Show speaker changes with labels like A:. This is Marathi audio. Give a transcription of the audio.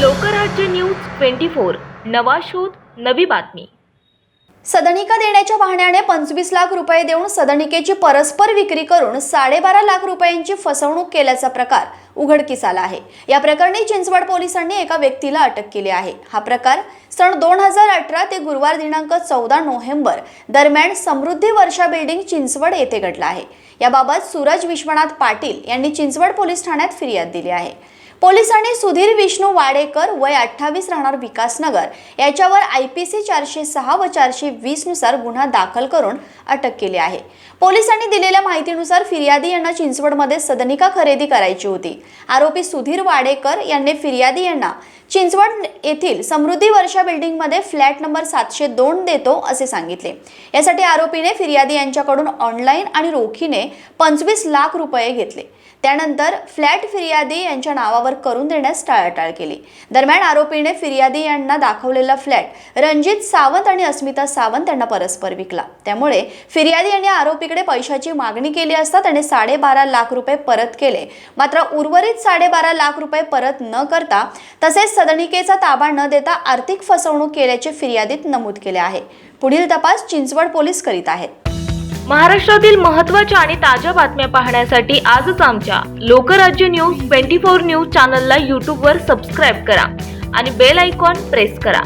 A: Lokrajya news twenty four. नवा शोध नवी बातमी.
B: सदनिका देण्याच्या बहाण्याने पंचवीस लाख रुपये देऊन सदनिकेची परस्पर विक्री करून साडेबारा लाख रुपयांची फसवणूक केल्याचा प्रकार उघडकीस आला आहे. या प्रकरणी चिंचवड पोलिसांनी एका व्यक्तीला अटक केली आहे. हा प्रकार सन दोन हजार अठरा ते गुरुवार दिनांक चौदा नोव्हेंबर दरम्यान समृद्धी वर्षा बिल्डिंग चिंचवड येथे घडला आहे. याबाबत सूरज विश्वनाथ पाटील यांनी चिंचवड पोलीस ठाण्यात फिर्याद दिली आहे. पोलिसांनी सुधीर विष्णू वाडेकर वय अठ्ठावीस राहणार विकासनगर याच्यावर आय पी सी चारशे सहा व चारशे वीसनुसार गुन्हा दाखल करून अटक केली आहे. पोलिसांनी दिलेल्या माहितीनुसार फिर्यादी यांना चिंचवडमध्ये सदनिका खरेदी करायची होती. आरोपी सुधीर वाडेकर यांनी फिर्यादी यांना चिंचवड येथील समृद्धी वर्षा बिल्डिंगमध्ये फ्लॅट नंबर सातशे दोन देतो असे सांगितले. यासाठी आरोपीने फिर्यादी यांच्याकडून ऑनलाईन आणि रोखीने पंचवीस लाख रुपये घेतले. त्यानंतर फ्लॅट फिर्यादी यांच्या नावावर करून देण्यास टाळाटाळ केली. दरम्यान आरोपीने फिर्यादी यांना दाखवलेला फ्लॅट रणजित सावंत आणि अस्मिता सावंत यांना परस्पर विकला. त्यामुळे फिर्यादी यांनी आरोपीकडे पैशाची मागणी केली असता त्याने साडेबारा लाख रुपये परत केले. मात्र उर्वरित साडेबारा लाख रुपये परत न करता तसेच सदनिकेचा ताबा न देता आर्थिक फसवणूक केल्याचे फिर्यादीत नमूद केले आहे. पुढील तपास चिंचवड पोलीस करीत आहेत.
A: महाराष्ट्रातील महत्त्वाच्या आणि ताज्या बातम्या पाहण्यासाठी आजच आमच्या Lokrajya news twenty four news चॅनलला यूट्यूबवर सबस्क्राईब करा आणि बेल आयकॉन प्रेस करा.